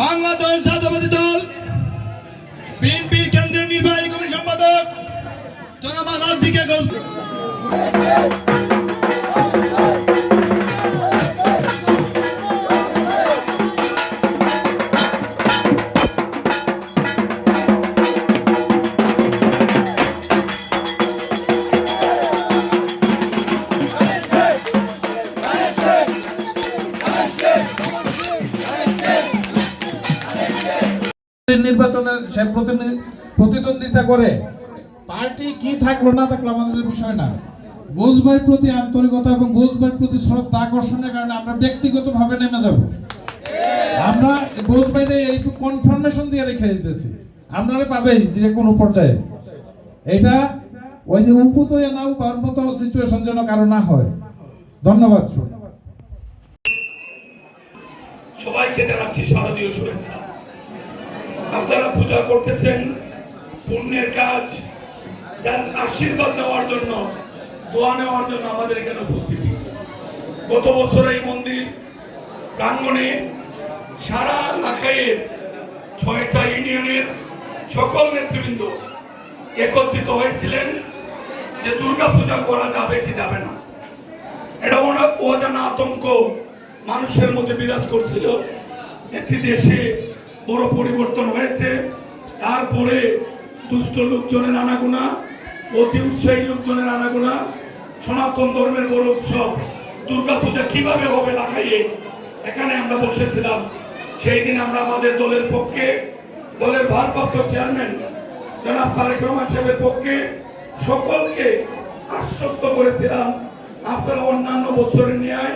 বাংলাদেশ জাতীয়বাদী দল বিএনপির কেন্দ্রীয় নির্বাহী কমিটি সম্পাদক জনাব আলাদিকে গোল নির্বাচনে সে প্রতিদ্বন্দ্বিতা করে। পার্টি কি থাকল না থাকল আমাদের বিষয় না। বোঝভাইয়ের প্রতি আন্তরিকতা এবং বোঝভাইয়ের প্রতি শ্রদ্ধা আকর্ষণের কারণে আমরা ব্যক্তিগতভাবে নেমে যাব। আমরা বোঝভাইরে এইটুকু কনফার্মেশন দিয়ে রেখে দিতেছি। আপনারা পাবেই যে কোনো পর্যায়ে। এটা ওই যে উপত না উপার মতো সিচুয়েশন যেন কারও না হয়। ধন্যবাদ সবাইকে জানাচ্ছি শারদীয় শুভেচ্ছা। আপনারা পূজা করতেছেন, পুণ্যের কাজ আশীর্বাদ নেওয়ার জন্য, দোয়া নেওয়ার জন্য আমাদের এখানে উপস্থিতি। গত বছর এই মন্দির প্রাঙ্গণে সারা লাখাইয়ের ছয়টা ইউনিয়নের সকল নেতৃবৃন্দ একত্রিত হয়েছিলেন যে দুর্গা পূজা করা যাবে কি যাবে না। এটা অনেক অজানা আতঙ্ক মানুষের মধ্যে বিরাজ করছিল। একটি দেশে বড় পরিবর্তন হয়েছে। তারপরে দুষ্ট লোকজনের আনাগোনা, অতি উৎসাহী লোকজনের আনাগোনা, সনাতন ধর্মের বড় উৎসব। দুর্গাপূজা কীভাবে হবে লাগাইয়ে এখানে আমরা বসেছিলাম। সেই দিন আমরা আমাদের দলের পক্ষে, দলের ভারপ্রাপ্ত চেয়ারম্যান জনাব তারেক রহমান সাহেবের পক্ষে সকলকে আশ্বস্ত করেছিলাম। আপনারা অন্যান্য বছরের ন্যায়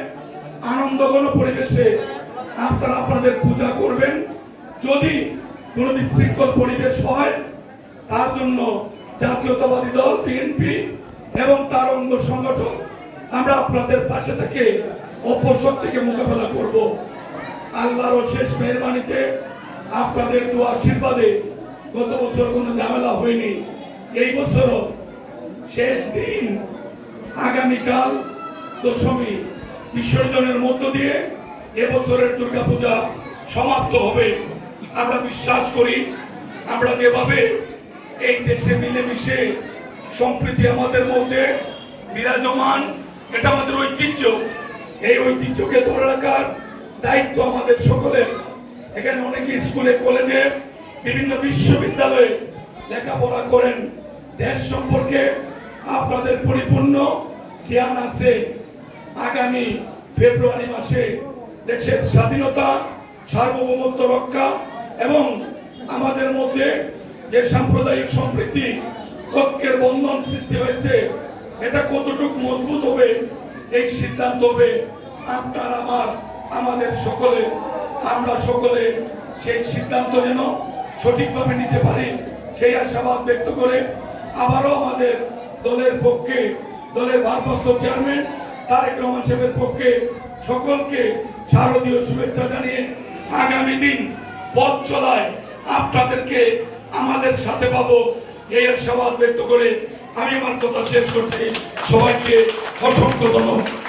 আনন্দঘন পরিবেশে আপনারা আপনাদের পূজা করবেন যদি কোনো বিশৃঙ্খল পরিবেশ হয়, তার জন্য জাতীয়তাবাদী দল বিএনপি এবং তার অঙ্গ সংগঠন, আমরা আপনাদের পাশে থেকে অপশক্তিকে মোকাবেলা করব। আল্লাহর শেষ মেহরবানিতে আপনাদের দু আশীর্বাদে গত বছর কোনো ঝামেলা হয়নি। এই বছরও শেষ দিন আগামীকাল দশমী বিসর্জনের মধ্য দিয়ে এবছরের দুর্গাপূজা সমাপ্ত হবে। আমরা বিশ্বাস করি, আমরা যেভাবে এই দেশে মিলেমিশে সম্প্রীতি আমাদের মধ্যে বিরাজমান, এটা আমাদের ঐতিহ্য। এই ঐতিহ্যকে ধরে রাখার দায়িত্ব আমাদের সকলের। এখানে অনেকে স্কুলে, কলেজে, বিভিন্ন বিশ্ববিদ্যালয়ে লেখাপড়া করেন। দেশ সম্পর্কে আপনাদের পরিপূর্ণ জ্ঞান আছে। আগামী ফেব্রুয়ারি মাসে দেশের স্বাধীনতা, সার্বভৌমত্ব রক্ষা এবং আমাদের মধ্যে যে সাম্প্রদায়িক সম্প্রীতি, ঐক্যের বন্ধন সৃষ্টি হয়েছে, এটা কতটুকু মজবুত হবে, এই সিদ্ধান্ত হবে আপনার, আমার, আমাদের সকলে। আমরা সকলে সেই সিদ্ধান্ত যেন সঠিকভাবে নিতে পারি, সেই আশাবাদ ব্যক্ত করে আবারও আমাদের দলের পক্ষে, দলের ভারপ্রাপ্ত চেয়ারম্যান তারেক রহমান সাহেবের পক্ষে সকলকে শারদীয় শুভেচ্ছা জানিয়ে আগামী দিন পথ চলায় আপনাদেরকে আমাদের সাথে পাবো। এই আশাবাদ ব্যক্ত করে আমি আমার কথা শেষ করছি। সবাইকে অসংখ্য ধন্যবাদ।